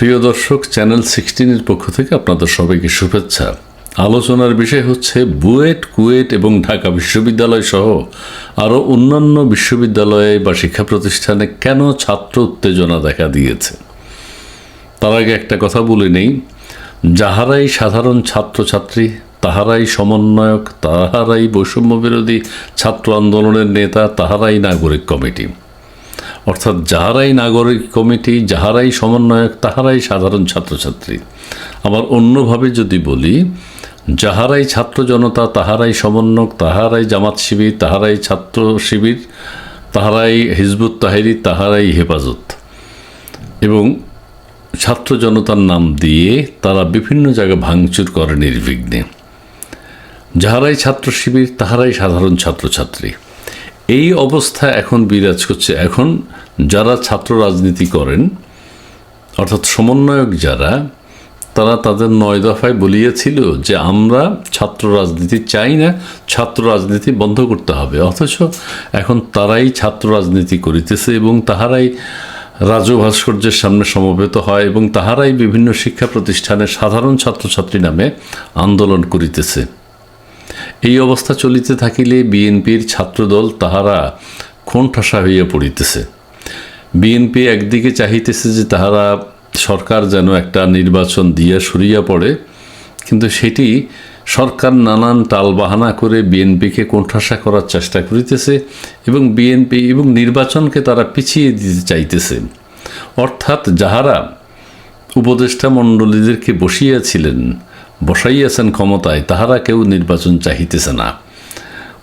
প্রিয় দর্শক চ্যানেল সিক্সটিনের পক্ষ থেকে আপনাদের সবাইকে শুভেচ্ছা। আলোচনার বিষয় হচ্ছে বুয়েট, কুয়েট এবং ঢাকা বিশ্ববিদ্যালয় সহ আরও অন্যান্য বিশ্ববিদ্যালয়ে বা শিক্ষা প্রতিষ্ঠানে কেন ছাত্র উত্তেজনা দেখা দিয়েছে? তার আগে একটা কথা বলে নেই। যাহারাই সাধারণ ছাত্রছাত্রী, তাহারাই সমন্বয়ক, তাহারাই বৈষম্য বিরোধী ছাত্র আন্দোলনের নেতা, তাহারাই নাগরিক কমিটি। অর্থাৎ যাহারাই নাগরিক কমিটি, যাহারাই সমন্বয়ক, তাহারাই সাধারণ ছাত্রছাত্রী। আবার অন্যভাবে যদি বলি, যাহারাই ছাত্র জনতা, তাহারাই সমন্বয়ক, তাহারাই জামাত শিবির, তাহারাই ছাত্র শিবির, তাহারাই হিজবুত তাহেরি, তাহারাই হেফাজত। এবং ছাত্র জনতার নাম দিয়ে তারা বিভিন্ন জায়গায় ভাঙচুর করে নির্বিঘ্নে। যাহারাই ছাত্র শিবির, তাহারাই সাধারণ ছাত্রছাত্রী। এই অবস্থা এখন বিরাজ করছে। এখন যারা ছাত্র রাজনীতি করেন, অর্থাৎ সমন্বয়ক যারা, তারা তাদের নয় দফায় বলিয়েছিল যে আমরা ছাত্র রাজনীতি চাই না, ছাত্র রাজনীতি বন্ধ করতে হবে। অথচ এখন তারাই ছাত্র রাজনীতি করিতেছে এবং তাহারাই রাজু ভাস্কর্যের সামনে সমবেত হয় এবং তাহারাই বিভিন্ন শিক্ষা প্রতিষ্ঠানে সাধারণ ছাত্রছাত্রী নামে আন্দোলন করিতেছে। এই অবস্থা চলিতে থাকিলে বিএনপির ছাত্রদল তাহারা কোণঠাসা হইয়া পড়িতেছে। বিএনপি একদিকে চাহিতেছে যে তাহারা সরকার যেন একটা নির্বাচন দিয়া সরিয়া পড়ে, কিন্তু সেটি সরকার নানান টালবাহানা করে বিএনপিকে কোণঠাসা করার চেষ্টা করিতেছে এবং বিএনপি এবং নির্বাচনকে তারা পিছিয়ে দিতে চাইতেছে। অর্থাৎ যাহারা উপদেষ্টা মণ্ডলীদেরকে বসিয়াছিলেন, বসাইয়াছেন ক্ষমতায়, তাহারা কেউ নির্বাচন চাহিতেছে না।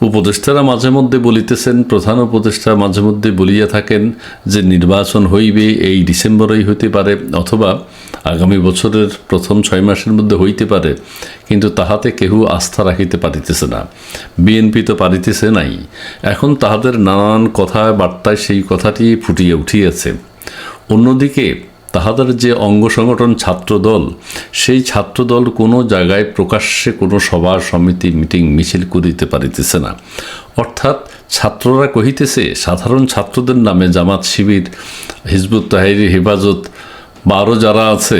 উপদেষ্টারা মাঝে মধ্যে বলিতেছেন, প্রধান উপদেষ্টা মাঝে মধ্যে বলিয়া থাকেন যে নির্বাচন হইবে এই ডিসেম্বরেই হইতে পারে অথবা আগামী বছরের প্রথম ছয় মাসের মধ্যে হইতে পারে, কিন্তু তাহাতে কেহ আস্থা রাখিতে পারিতেছে না। বিএনপি তো পারিতেছে নাই। এখন তাহাদের নানান কথা বার্তায় সেই কথাটি ফুটিয়ে উঠিয়াছে। অন্যদিকে তাহাদের যে অঙ্গ সংগঠন ছাত্রদল, সেই ছাত্রদল কোনো জায়গায় প্রকাশ্যে কোনো সভা সমিতি মিটিং মিছিল করিতে পারিতেছে না। অর্থাৎ ছাত্ররা কহিতেছে, সাধারণ ছাত্রদের নামে জামাত শিবির, হিজবুত তাহিরি, হেফাজত বা আরও যারা আছে,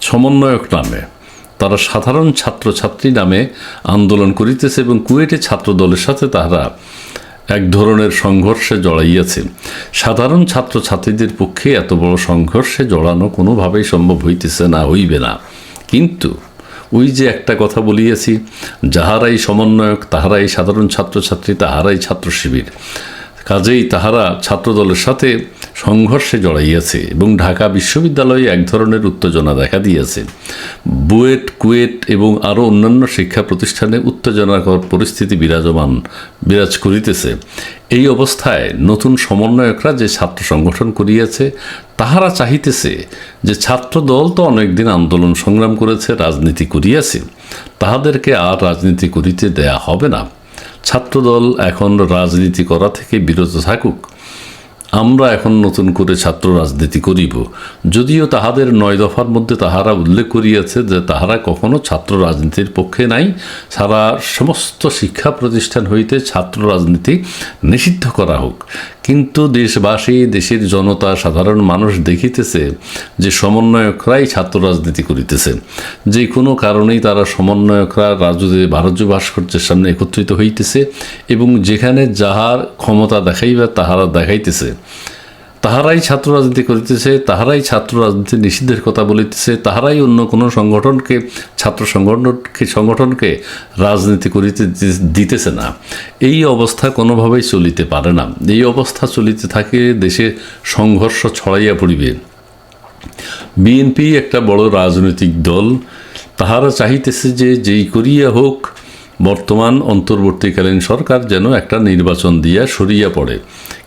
সমন্বয়ক নামে, তারা সাধারণ ছাত্রছাত্রী নামে আন্দোলন করিতেছে এবং কুয়েটে ছাত্রদলের সাথে তাহারা এক ধরনের সংঘর্ষে জড়াইয়াছে। সাধারণ ছাত্রছাত্রীদের পক্ষে এত বড় সংঘর্ষে জড়ানো কোনোভাবেই সম্ভব হইতেছে না, হইবে না। কিন্তু ওই যে একটা কথা বলিয়াছি, যাহারাই সমন্বয়ক, তাহারাই সাধারণ ছাত্রছাত্রী, তাহারাই ছাত্র শিবির কাজেই তাহারা ছাত্রদলের সাথে সংঘর্ষে জড়াইয়াছে এবং ঢাকা বিশ্ববিদ্যালয়ে এক ধরনের উত্তেজনা দেখা দিয়েছে। বুয়েট, কুয়েট এবং আরও অন্যান্য শিক্ষা প্রতিষ্ঠানে উত্তেজনাকর পরিস্থিতি বিরাজমান, বিরাজ করিতেছে। এই অবস্থায় নতুন সমন্বয়করা যে ছাত্র সংগঠন করিয়াছে, তাহারা চাহিতেছে যে ছাত্র দল তো অনেকদিন আন্দোলন সংগ্রাম করেছে, রাজনীতি করিয়াছে। তাহাদেরকে আর রাজনীতি করিতে দেয়া হবে না। ছাত্রদল এখন রাজনীতি করা থেকে বিরত থাকুক। আমরা এখন নতুন করে ছাত্র রাজনীতি করিব। যদিও তাহাদের নয় দফার মধ্যে তাহারা উল্লেখ করিয়াছে যে তাহারা কখনো ছাত্র রাজনীতির পক্ষে নাই। সারা সমস্ত শিক্ষা প্রতিষ্ঠান হইতে ছাত্র রাজনীতি নিষিদ্ধ করা হোক। কিন্তু দেশবাসী, দেশের জনতা, সাধারণ মানুষ দেখিতেছে যে সমন্বয়করাই ছাত্র রাজনীতি করিতেছে। যে কোনো কারণেই তারা সমন্বয়করা রাজুদে ভারজ্য ভাস্কর্যের সামনে একত্রিত হইতেছে এবং যেখানে যাহার ক্ষমতা দেখাইবে, তাহারা দেখাইতেছে। তাহারাই ছাত্র রাজনীতি করিতেছে, তাহারাই ছাত্র রাজনীতি নিষিদ্ধের কথা বলিতেছে, তাহারাই অন্য কোনো সংগঠনকে, ছাত্র সংগঠনকে সংগঠনকে রাজনীতি করিতে দিতেছে না। এই অবস্থা কোনোভাবেই চলিতে পারে না। এই অবস্থা চলিতে থাকে, দেশে সংঘর্ষ ছড়াইয়া পড়িবে। বিএনপি একটা বড় রাজনৈতিক দল, তাহারা চাহিতেছে যে যেই করিয়া হোক বর্তমান অন্তর্বর্তীকালীন সরকার যেন একটা নির্বাচন দিয়া সরিয়ে পড়ে।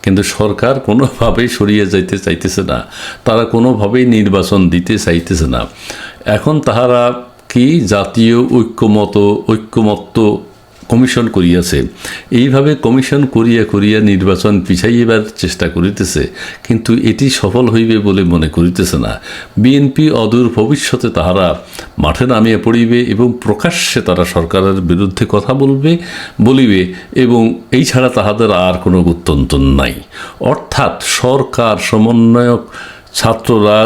কিন্তু সরকার কোনোভাবেই সরিয়ে যাইতে চাইতেছে না। তারা কোনোভাবেই নির্বাচন দিতে চাইতেছে না। এখন তাহারা কি জাতীয় ঐক্যমত, ঐক্যমত্য কমিশন করিয়াছে। এইভাবে কমিশন করিয়া করিয়া নির্বাচন পিছাইবার চেষ্টা করিতেছে, কিন্তু এটি সফল হইবে বলে মনে করিতেছে না। বিএনপি অদূর ভবিষ্যতে তাহারা মাঠে নামিয়ে পড়িবে এবং প্রকাশ্যে তারা সরকারের বিরুদ্ধে কথা বলবে, বলিবে এবং এই ছাড়া তাহাদের আর কোনো গুত্যন্তর নাই। অর্থাৎ সরকার সমন্বয়ক ছাত্ররা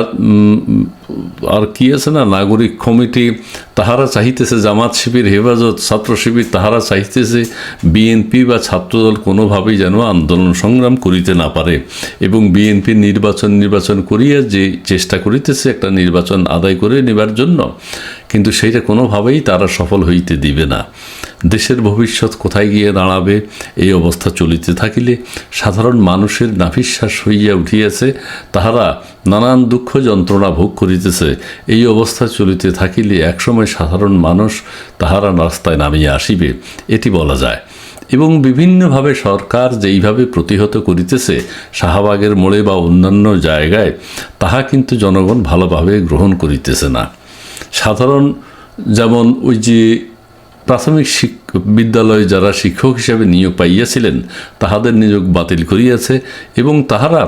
আর কি আছে না, নাগরিক কমিটি, তাহারা চাহিতেছে জামাত শিবির, হেফাজত ছাত্র শিবির, তাহারা চাহিতেছে বিএনপি বা ছাত্রদল কোনোভাবেই যেন আন্দোলন সংগ্রাম করিতে না পারে এবং বিএনপি নির্বাচন নির্বাচন করিয়া যে চেষ্টা করিতেছে একটা নির্বাচন আদায় করে নেবার জন্য। কিন্তু সেইটা কোনোভাবেই তারা সফল হইতে দিবে না। দেশের ভবিষ্যৎ কোথায় গিয়ে দাঁড়াবে, এই অবস্থা চলিতে থাকিলে সাধারণ মানুষের নাভিশ্বাস হইয়া উঠিয়াছে, তাহারা নানান দুঃখ যন্ত্রণা ভোগ করিতেছে। এই অবস্থা চলিতে থাকিলে একসময় সাধারণ মানুষ তাহারা রাস্তায় নামিয়ে আসিবে, এটি বলা যায়। এবং বিভিন্নভাবে সরকার যেইভাবে প্রতিহত করিতেছে, শাহবাগের মোড়ে বা অন্যান্য জায়গায়, তাহা কিন্তু জনগণ ভালোভাবে গ্রহণ করিতেছে না। সাধারণ যেমন ওই যে প্রাথমিক বিদ্যালয়ে যারা শিক্ষক হিসাবে নিয়োগ পাইয়াছিলেন, তাহাদের নিয়োগ বাতিল করিয়াছে এবং তাহারা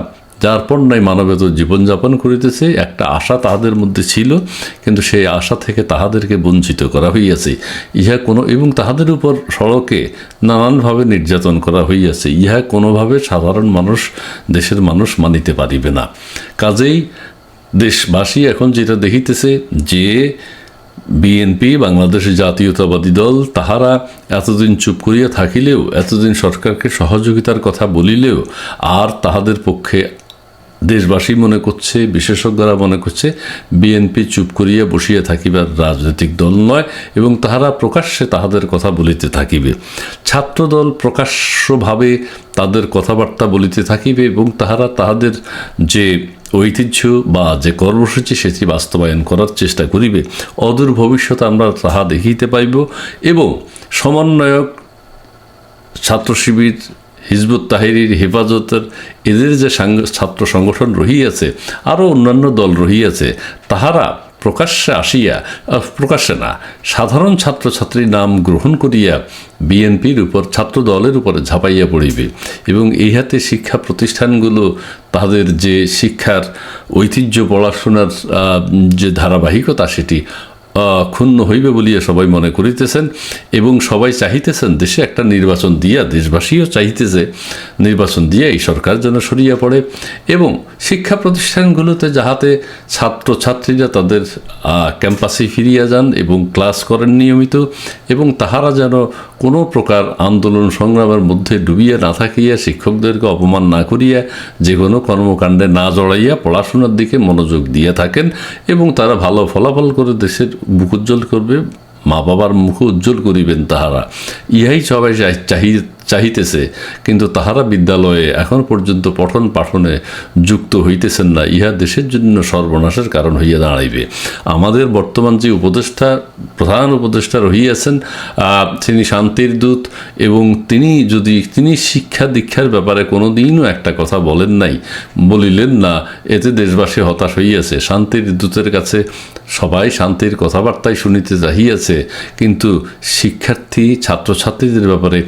যার পণ্যায় মানবেত জীবনযাপন করিতেছে, একটা আশা তাহাদের মধ্যে ছিল, কিন্তু সেই আশা থেকে তাহাদেরকে বঞ্চিত করা হইয়াছে। ইহা কোনো এবং তাহাদের উপর সড়কে নানানভাবে নির্যাতন করা হইয়াছে। ইহা কোনোভাবে সাধারণ মানুষ, দেশের মানুষ মানিতে পারিবে না। কাজেই দেশবাসী এখন যেটা দেখিতেছে যে বিএনপি বাংলাদেশ জাতীয়তাবাদী দল, তাহারা এতদিন চুপ করিয়া থাকিলেও, এতদিন সরকারকে সহযোগিতার কথা বলিলেও, আর তাহাদের পক্ষে দেশবাসী মনে করছে, বিশেষজ্ঞরা মনে করছে বিএনপি চুপ করিয়া বসিয়া থাকিবার রাজনৈতিক দল নয়, এবং তাহারা প্রকাশ্যে তাহাদের কথা বলিতে থাকিবে। ছাত্রদল প্রকাশ্যভাবে তাদের কথাবার্তা বলিতে থাকিবে, এবং তাহারা তাহাদের যে ঐতিহ্য বা যে কর্মসূচি সেটি বাস্তবায়ন করার চেষ্টা করিবে। অদূর ভবিষ্যতে আমরা তাহা দেখিতে পাইব এবং সমন্বয়ক, ছাত্র শিবির, হিজবুত তাহিরির হেফাজতের এদের যে ছাত্র সংগঠন রহিয়াছে, আরও অন্যান্য দল রহিয়াছে, তাহারা প্রকাশ্যে আসিয়া প্রকাশ্যে না, সাধারণ ছাত্রছাত্রীর নাম গ্রহণ করিয়া বিএনপির উপর ছাত্র দলের উপরে ঝাঁপাইয়া পড়িবে। এবং এই হাতে শিক্ষা প্রতিষ্ঠানগুলো, তাদের যে শিক্ষার ঐতিহ্য পড়াশোনার যে ধারাবাহিকতা সেটি ক্ষুণ্ণ হইবে বলিয়া সবাই মনে করিতেছেন এবং সবাই চাহিতেছেন দেশে একটা নির্বাচন দিয়া, দেশবাসীও চাইতেছে নির্বাচন দিয়া এই সরকার যেন সরিয়া পড়ে এবং শিক্ষা প্রতিষ্ঠানগুলোতে যাহাতে ছাত্রছাত্রীরা তাদের ক্যাম্পাসে ফিরিয়া যান এবং ক্লাস করেন নিয়মিত এবং তাহারা যেন কোনো প্রকার আন্দোলন সংগ্রামের মধ্যে ডুবিয়া না থাকিয়া, শিক্ষকদেরকে অপমান না করিয়া যে কোনো কর্মকাণ্ডে না জড়াইয়া পড়াশোনার দিকে মনোযোগ দিয়ে থাকেন এবং তারা ভালো ফলাফল করে দেশের মুখ উজ্জ্বল করবে মা বাবার মুখ উজ্জ্বল করিবেন তাহারা। ইহাই সবাই চাই- চাহি চাহিতেছে, কিন্তু তাহারা বিদ্যালয়ে এখন পর্যন্ত পঠন পাঠনে যুক্ত হইতেছেন না, ইহা দেশের জন্য সর্বনাশের কারণ হইয়া দাঁড়াইবে। আমাদের বর্তমান যে উপদেষ্টা, প্রধান উপদেষ্টা রহিয়াছেন তিনি শান্তির দূত এবং তিনি যদি, তিনি শিক্ষা দীক্ষার ব্যাপারে কোনো দিনও একটা কথা বলেন নাই, বলিলেন না, এতে দেশবাসী হতাশ হইয়াছে। শান্তির দূতের কাছে সবাই শান্তির কথাবার্তাই শুনিতে চাহিয়াছে, কিন্তু শিক্ষার্থী, ছাত্রছাত্রীদের ব্যাপারে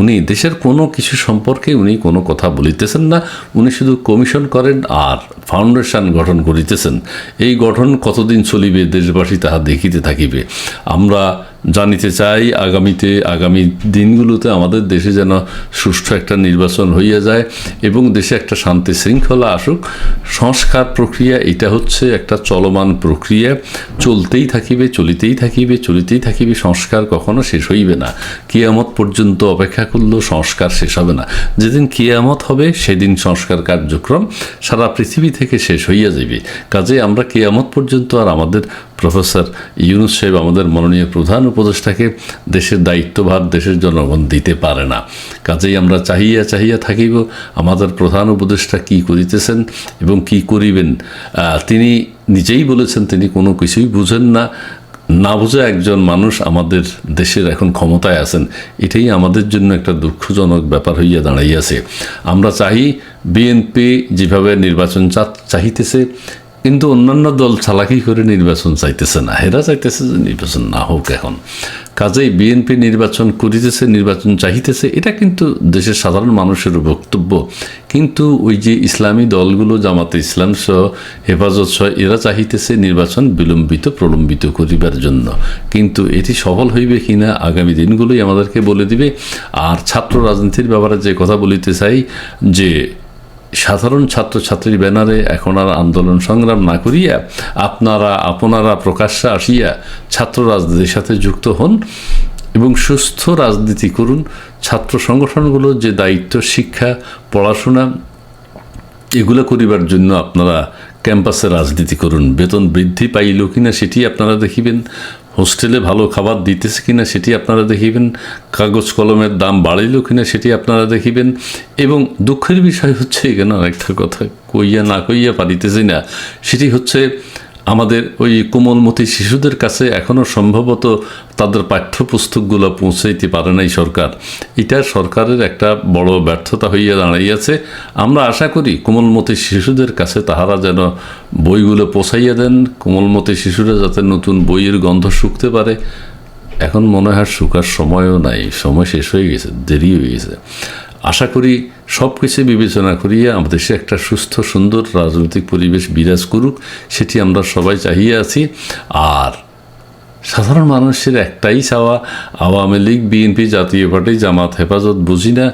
উনি দেশের কোনো কিছু সম্পর্কে উনি কোনো কথা বলিতেছেন না। উনি শুধু কমিশন করেন আর ফাউন্ডেশন গঠন করিতেছেন। এই গঠন কতদিন চলিবে দেশবাসী তাহা দেখিতে থাকিবে। আমরা জানিতে চাই, আগামীতে, আগামী দিনগুলোতে আমাদের দেশে যেন সুষ্ঠু একটা নির্বাচন হইয়া যায় এবং দেশে একটা শান্তি শৃঙ্খলা আসুক। সংস্কার প্রক্রিয়া, এটা হচ্ছে একটা চলমান প্রক্রিয়া। চলতেই থাকিবে, চলিতেই থাকিবে চলিতেই থাকিবে, সংস্কার কখনো শেষ হইবে না। কিয়ামত পর্যন্ত অপেক্ষা করলেও সংস্কার শেষ হবে না। যেদিন কিয়ামত হবে, সেদিন সংস্কার কার্যক্রম সারা পৃথিবী থেকে শেষ হইয়া যাবে কাজে আমরা কিয়ামত পর্যন্ত আর আমাদের প্রফেসর ইউনুস সাহেব আমাদের মাননীয় প্রধান উপদেষ্টাকে দেশের দায়িত্বভার, দেশের জনগণ দিতে পারে না। কাজেই আমরা চাহিয়া চাহিয়া থাকিব, আমাদের প্রধান উপদেষ্টা কি করিতেছেন এবং কি করিবেন তিনি নিজেই বলেছেন, তিনি কোনো কিছুই বুঝেন না। না বোঝা একজন মানুষ আমাদের দেশের এখন ক্ষমতায় আছেন, এটাই আমাদের জন্য একটা দুঃখজনক ব্যাপার হইয়া দাঁড়াইয়াছে। আমরা চাই বিএনপি যেভাবে নির্বাচন চাহিতেছে কিন্তু অন্যান্য দল চালাকি করে নির্বাচন চাইতেছে না। হেরা চাইতেছে যে নির্বাচন না হোক এখন। কাজেই বিএনপি নির্বাচন করিতেছে, নির্বাচন চাহিতেছে, এটা কিন্তু দেশের সাধারণ মানুষের বক্তব্য। কিন্তু ওই যে ইসলামী দলগুলো, জামাতে ইসলাম সহ, হেফাজত সহ, এরা চাহিতেছে নির্বাচন বিলম্বিত, প্রলম্বিত করিবার জন্য। কিন্তু এটি সফল হইবে কিনা আগামী দিনগুলোই আমাদেরকে বলে দিবে। আর ছাত্র রাজনীতির ব্যাপারে যে কথা বলিতে চাই, যে সাধারণ ছাত্রছাত্রীর ব্যানারে এখন আর আন্দোলন সংগ্রাম না করিয়া আপনারা আপনারা প্রকাশ্যে আসিয়া ছাত্র রাজনীতির সাথে যুক্ত হন এবং সুস্থ রাজনীতি করুন। ছাত্র সংগঠনগুলোর যে দায়িত্ব, শিক্ষা, পড়াশোনা, এগুলো করিবার জন্য আপনারা ক্যাম্পাসে রাজনীতি করুন। বেতন বৃদ্ধি পাইল কিনা সেটি আপনারা দেখিবেন। হোস্টেলে ভালো খাবার দিতেছে কিনা সেটি আপনারা দেখিবেন। কাগজ কলমের দাম বাড়িল কিনা সেটি আপনারা দেখিবেন। এবং দুঃখের বিষয় হচ্ছে, এখানে আরেকটা কথা, কইয়া না কইয়া পারিতেছি না, সেটি হচ্ছে আমাদের ওই কোমলমতি শিশুদের কাছে এখনও সম্ভবত তাদের পাঠ্যপুস্তকগুলো পৌঁছাইতে পারে নাই সরকার। এটা সরকারের একটা বড় ব্যর্থতা হইয়া দাঁড়াইয়াছে। আমরা আশা করি কোমলমতি শিশুদের কাছে তাহারা যেন বইগুলো পৌঁছাইয়া দেন, কোমলমতি শিশুরা যাতে নতুন বইয়ের গন্ধ শুকতে পারে। এখন মনে হয় শুকার সময়ও নাই, সময় শেষ হয়ে গেছে, দেরি হয়ে গেছে। আশা করি সব কিছু বিবেচনা করিয়া আমাদের দেশে একটা সুস্থ, সুন্দর রাজনৈতিক পরিবেশ বিরাজ করুক, সেটি আমরা সবাই চাহিয়ে আছি। আর সাধারণ মানুষের একটাই চাওয়া, আওয়ামী লীগ, বিএনপি, জাতীয় পার্টি, জামাত, হেফাজত, বুঝি না,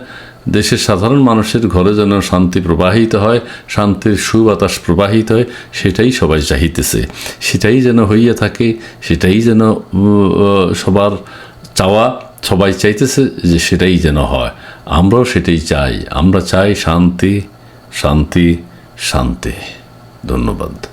দেশের সাধারণ মানুষের ঘরে যেন শান্তি প্রবাহিত হয়, শান্তির সুবাতাস প্রবাহিত হয়, সেটাই সবাই চাহিতেছে। সেটাই যেন হইয়া থাকে, সেটাই যেন সবার চাওয়া। সবাই চাইতেছে যে সেটাই যেন হয়। আমরাও সেটাই চাই। আমরা চাই শান্তি শান্তি শান্তি। ধন্যবাদ।